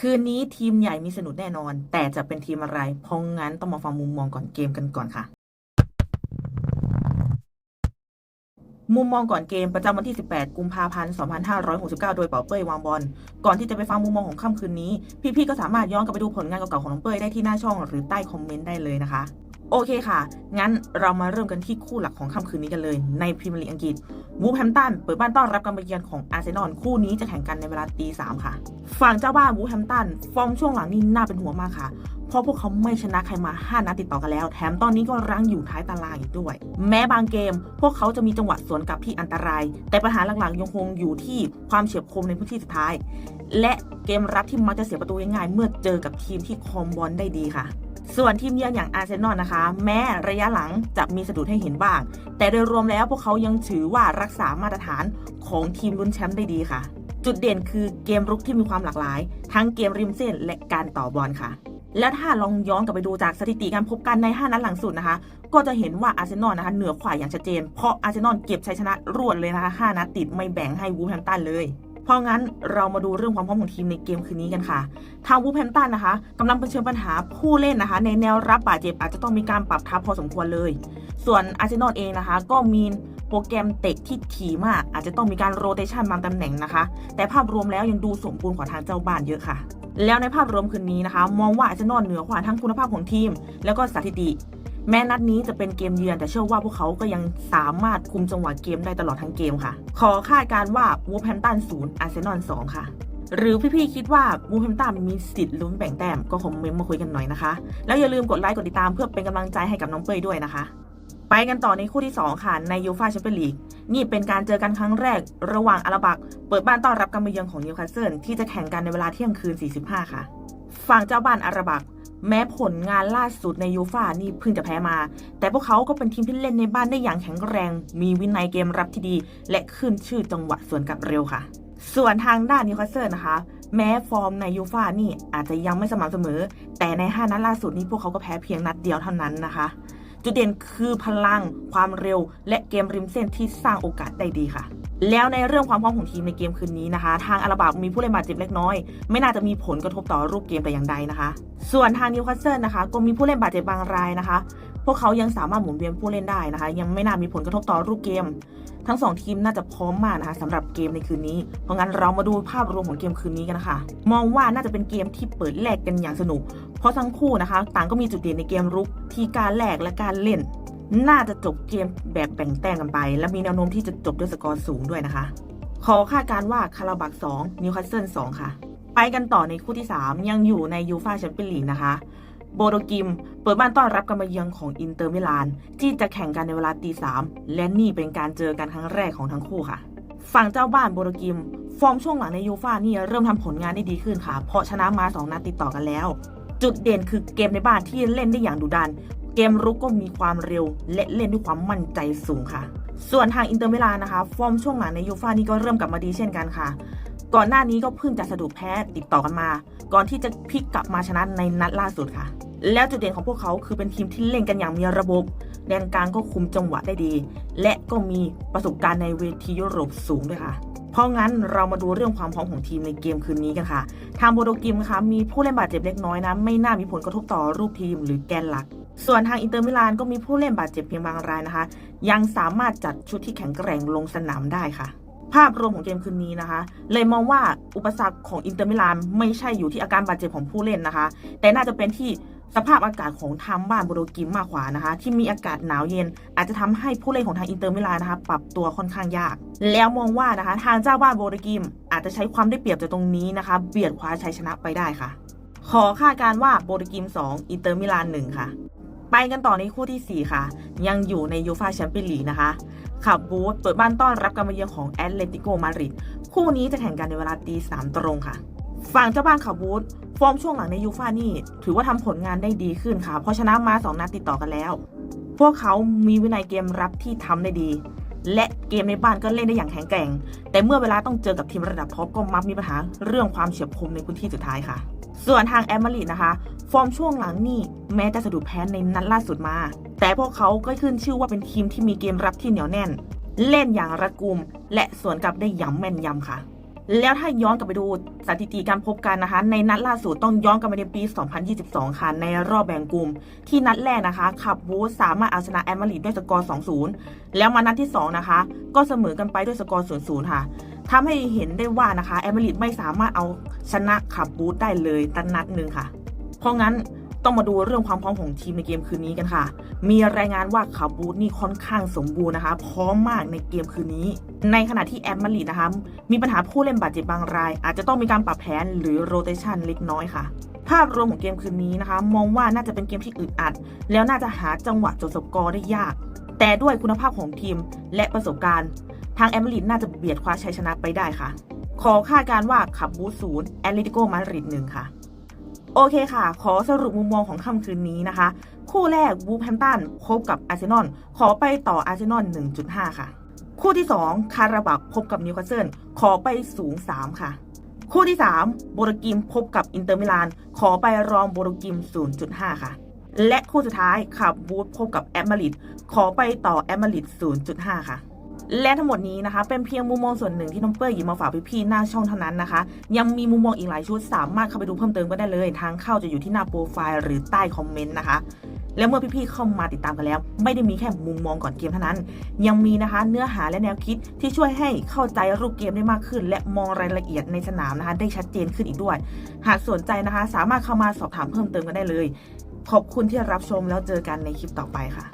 คืนนี้ทีมใหญ่มีสนุกแน่นอน แต่จะเป็นทีมอะไร เพราะงั้นต้องมาฟังมุมมองก่อนเกมกันก่อนค่ะ มุมมองก่อนเกมประจำวันที่ 18 กุมภาพันธ์ 2569 โดยเป่าเป้ยวางบอล ก่อนที่จะไปฟังมุมมองของค่ำคืนนี้ พี่ๆก็สามารถย้อนกลับไปดูผลงานเก่าๆของน้องเป้ยได้ที่หน้าช่องหรือใต้คอมเมนต์ได้เลยนะคะ โอเคค่ะ งั้นเรามาเริ่มกันที่คู่หลักของค่ำคืนนี้กันเลย ในพรีเมียร์ลีกอังกฤษวูฟแฮมตันเปิดบ้านต้อนรับการมาเยือนของอาร์เซนอลคู่นี้จะแข่งกันในเวลาตีสามค่ะ ฝั่งเจ้าบ้านวูฟแฮมตันฟอร์มช่วงหลังนี่น่าเป็นห่วงมากค่ะ เพราะพวกเขาไม่ชนะใครมา 5 นัดติดต่อกันแล้ว แถมตอนนี้ก็รั้งอยู่ท้ายตารางอีกด้วย แม้บางเกม พวกเขาจะมีจังหวะสวนกลับที่อันตราย แต่ปัญหาหลักๆยังคงอยู่ที่ความเฉียบคมในพื้นที่สุดท้าย และเกมรับที่มักจะเสียประตูง่ายๆเมื่อเจอกับทีมที่คอมบอลได้ดีค่ะ ส่วนทีมเยือนอย่างอาร์เซนอลนะคะ แม้ระยะหลังจะมีสะดุดให้เห็นบ้าง แต่โดยรวมแล้วพวกเขายังถือว่ารักษามาตรฐานของทีมลุ้นแชมป์ได้ดีค่ะ จุดเด่นคือเกมรุกที่มีความหลากหลาย ทั้งเกมริมเส้นและการต่อบอลค่ะ แล้วถ้าลองย้อนกลับไปดูจากสถิติการพบกันใน 5 นัดหลังสุดนะคะ ก็จะเห็นว่าอาร์เซนอลนะคะเหนือกว่าอย่างชัดเจน เพราะอาร์เซนอลเก็บชัยชนะรวดเลยนะคะ 5 นัดติดไม่แบ่งให้วูแฮมตันเลย เพราะงั้นเรามาดูเรื่องความพร้อมของทีมในเกมคืนนี้กันค่ะ ทางวูแฮมตันนะคะกำลังเผชิญปัญหาผู้เล่นนะคะ ในแนวรับบาดเจ็บอาจจะต้องมีการปรับทัพพอสมควรเลย ส่วนอาร์เซนอลเองนะคะ ก็มีโปรแกรมเตะที่ถี่มากอาจจะต้องมีการโรเตชันบางตำแหน่งนะคะ แต่ภาพรวมแล้วยังดูสมบูรณ์กว่าทางเจ้าบ้านเยอะค่ะ แล้วในภาพรวมคืนนี้นะคะ มองว่าอาร์เซนอลเหนือกว่าทั้งคุณภาพของทีม แล้วก็สถิติ แม้นัดนี้จะเป็นเกมเยือนแต่เชื่อว่าพวกเขาก็ยังสามารถคุมจังหวะเกมได้ตลอดทั้งเกมค่ะ ขอคาดการว่าวูแฮมตันศูนย์อาร์เซนอลสองค่ะ หรือพี่ๆคิดว่าวูแฮมตันมีสิทธิ์ลุ้นแบ่งแต้มก็คอมเมนต์มาคุยกันหน่อยนะคะ แล้วอย่าลืมกดไลค์กดติดตามเพื่อเป็นกำลังใจให้กับน้องเป้ยด้วยนะคะ ไปกันต่อในคู่ที่ 2 ค่ะ ในยูฟาแชมเปี้ยนลีกนี่เป็นการเจอกันครั้งแรกระหว่างอาราบัก เปิดบ้านต้อนรับการมาเยือนของนิวคาสเซิลที่จะแข่งกันในเวลาเที่ยงคืน 45 ค่ะ ฝั่งเจ้าบ้านอาราบัก แม้ผลงานล่าสุดในยูฟานี่เพิ่งจะแพ้มา แต่พวกเขาก็เป็นทีมที่เล่นในบ้านได้อย่างแข็งแรง มีวินัยเกมรับที่ดี และขึ้นชื่อจังหวะส่วนกลับเร็วค่ะ ส่วนทางด้านนิวคาสเซิลนะคะ แม้ฟอร์มในยูฟานี่อาจจะยังไม่สม่ำเสมอ แต่ใน 5 นัดล่าสุดนี้พวกเขาก็แพ้เพียงนัดเดียวเท่านั้นนะคะ จุดเด่นคือพลัง ความเร็ว และเกมริมเส้นที่สร้างโอกาสได้ดีค่ะ แล้วในเรื่องความพร้อมของทีมในเกมคืนนี้นะคะ ทางอาราบามีผู้เล่นบาดเจ็บเล็กน้อย ไม่น่าจะมีผลกระทบต่อรูปเกมแต่อย่างใดนะคะ ส่วนทางนิวคาสเซิลนะคะ ก็มีผู้เล่นบาดเจ็บบางรายนะคะ พวกเขายังสามารถหมุนเวียนผู้เล่นได้นะคะ ยังไม่น่ามีผลกระทบต่อรูปเกม ทั้งสองทีมน่าจะพร้อมมากนะคะสำหรับเกมในคืนนี้ เพราะงั้นเรามาดูภาพรวมของเกมคืนนี้กันนะคะ มองว่าน่าจะเป็นเกมที่เปิดแลกกันอย่างสนุก เพราะทั้งคู่นะคะ ต่างก็มีจุดเด่นในเกมรุกที่การแลกและการเล่น น่าจะจบเกมแบบแบ่งแต้มกันไป และมีแนวโน้มที่จะจบด้วยสกอร์สูงด้วยนะคะ ขอคาดการ์ว่าคาราบัก2นิวคาสเซิล2ค่ะ ไปกันต่อในคู่ที่ 3 ยังอยู่ในยูฟาแชมเปี้ยนลีกนะคะ โบโดกิม เปิดบ้านต้อนรับการมาเยือนของอินเตอร์มิลาน ที่จะแข่งกันในเวลาตีสามและนี่เป็นการเจอกันครั้งแรกของทั้งคู่ค่ะ ฝั่งเจ้าบ้านโบโดกิม ฟอร์มช่วงหลังในยูฟานี่เริ่มทำผลงานได้ดีขึ้นค่ะ เพราะชนะมา 2 นัดติดต่อกันแล้ว จุดเด่นคือเกมในบ้านที่เล่นได้อย่างดุดัน เกมรุกก็มีความเร็ว และเล่นด้วยความมั่นใจสูงค่ะ ส่วนทางอินเตอร์มิลานนะคะ ฟอร์มช่วงหลังในยูฟานี่ก็เริ่มกลับมาดีเช่นกันค่ะ ก่อนหน้านี้ก็เพิ่งจะสะดุดแพ้ติดต่อกันมา ก่อนที่จะพลิกกลับมาชนะในนัดล่าสุดค่ะ แล้วจุดเด่นของพวกเขาคือเป็นทีมที่เล่นกันอย่างมีระบบ แดนกลางก็คุมจังหวะได้ดี และก็มีประสบการณ์ในเวทียุโรปสูงด้วยค่ะเพราะงั้นเรามาดูเรื่องความพร้อมของทีมในเกมคืนนี้กันค่ะ ทางโบโดกิมนะคะมีผู้เล่นบาดเจ็บเล็กน้อยนะ ไม่น่ามีผลกระทบต่อรูปทีมหรือแกนหลัก ส่วนทางอินเตอร์มิลานก็มีผู้เล่นบาดเจ็บเพียงบางรายนะคะ ยังสามารถจัดชุดที่แข็งแกร่งลงสนามได้ค่ะ ภาพรวมของเกมคืนนี้นะคะ เลยมองว่าอุปสรรคของอินเตอร์มิลานไม่ใช่อยู่ที่อาการบาดเจ็บของผู้เล่นนะคะ แต่น่าจะเป็นที่สภาพอากาศของทางบ้านโบโดกิมมากกว่านะคะ ที่มีอากาศหนาวเย็น อาจจะทำให้ผู้เล่นของทางอินเตอร์มิลานนะคะ ปรับตัวค่อนข้างยาก แล้วมองว่านะคะ ทางเจ้าบ้านโบโดกิม อาจจะใช้ความได้เปรียบจากตรงนี้นะคะ เบียดคว้าชัยชนะไปได้ค่ะ ขอคาดการณ์ว่าโบโดกิม 2 อินเตอร์มิลาน1ค่ะ ไปกันต่อในคู่ทีสี่ 4 ค่ะ ยังอยู่ในยูฟาแชมเปี้ยนลีกนะคะขับบูธเปิดบ้านต้อนรับการมาเยือนของแอตเลติโกมาดริดคู่นี้จะแข่งกันในเวลาตีสามตรงค่ะ ฝั่งเจ้าบ้านขับบูธฟอร์มช่วงหลังในยูฟานี่ ถือว่าทำผลงานได้ดีขึ้นค่ะ เพราะชนะมา 2 นัดติดต่อกันแล้ว พวกเขามีวินัยเกมรับที่ทำได้ดี และเกมในบ้านก็เล่นได้อย่างแข็งแกร่ง แต่เมื่อเวลาต้องเจอกับทีมระดับท็อปก็มักมีปัญหาเรื่องความเฉียบคมในพื้นที่สุดท้ายค่ะ ส่วนทางแอมมาริดนะคะ ฟอร์มช่วงหลังนี่แม้จะสะดุดแพ้ในนัดล่าสุดมา แต่พวกเขาก็ขึ้นชื่อว่าเป็นทีมที่มีเกมรับที่เหนียวแน่น เล่นอย่างระกุม และสวนกลับได้อย่างแม่นยำค่ะ แล้วถ้าย้อนกลับไปดูสถิติการพบกันนะคะ ในนัดล่าสุดต้องย้อนกลับไปในปี 2022 ค่ะในรอบแบ่งกลุ่ม ที่นัดแรกนะคะขับบูสสามารถเอาชนะแอมมาริดด้วยสกอร์ 2-0 แล้วมานัดที่ 2 นะคะ ก็เสมอกันไปด้วยสกอร์ 0-0 ค่ะทำให้เห็นได้ว่านะคะแอมมาริดไม่สามารถเอาชนะขับบูสได้เลยตั้งนัดหนึ่งค่ะ เพราะงั้นต้องมาดูเรื่องความพร้อมของทีมในเกมคืนนี้กันค่ะ มีรายงานว่าคาบูธนี่ค่อนข้างสมบูรณ์นะคะ พร้อมมากในเกมคืนนี้ ในขณะที่แอมมาริดนะคะ มีปัญหาผู้เล่นบาดเจ็บบางราย อาจจะต้องมีการปรับแผนหรือโรเตชันเล็กน้อยค่ะ ภาพรวมของเกมคืนนี้นะคะ มองว่าน่าจะเป็นเกมที่อึดอัด แล้วน่าจะหาจังหวะจบสกอร์ได้ยาก แต่ด้วยคุณภาพของทีมและประสบการณ์ ทางแอมมาริดน่าจะเบียดคว้าชัยชนะไปได้ค่ะ ขอคาดการว่าขับบูธศูนย์แอตเลติโกมาดริดหนึ่งค่ะ โอเคค่ะ ขอสรุปมุมมองของค่ำคืนนี้นะคะ คู่แรกบูแพมตันพบกับอาร์เซนอลขอไปต่ออาร์เซนอล1.5 ค่ะ คู่ที่ 2 คาราบักพบกับนิวคาสเซิลขอไปสูง 3 ค่ะ คู่ที่ 3 โบโรกิมพบกับอินเตอร์มิลาน ขอไปรองโบโรกิม 0.5 ค่ะ และคู่สุดท้ายขับบูธพบกับแอมมาริดขอไปต่อแอมมาริด0.5 ค่ะ และทั้งหมดนี้นะคะ เป็นเพียงมุมมองส่วนหนึ่งที่น้องเป้ยหยิบมาฝากพี่ๆหน้าช่องเท่านั้นนะคะ ยังมีมุมมองอีกหลายชุดสามารถเข้าไปดูเพิ่มเติมก็ได้เลยทางเข้าจะอยู่ที่หน้าโปรไฟล์หรือใต้คอมเมนต์นะคะ แล้วเมื่อพี่ๆเข้ามาติดตามกันแล้ว ไม่ได้มีแค่มุมมองก่อนเกมเท่านั้น ยังมีนะคะเนื้อหาและแนวคิดที่ช่วยให้เข้าใจรูปเกมได้มากขึ้น และมองรายละเอียดในสนามนะคะ ได้ชัดเจนขึ้นอีกด้วย หากสนใจนะคะ สามารถเข้ามาสอบถามเพิ่มเติมกันได้เลย ขอบคุณที่รับชมแล้วเจอกันในคลิปต่อไปค่ะ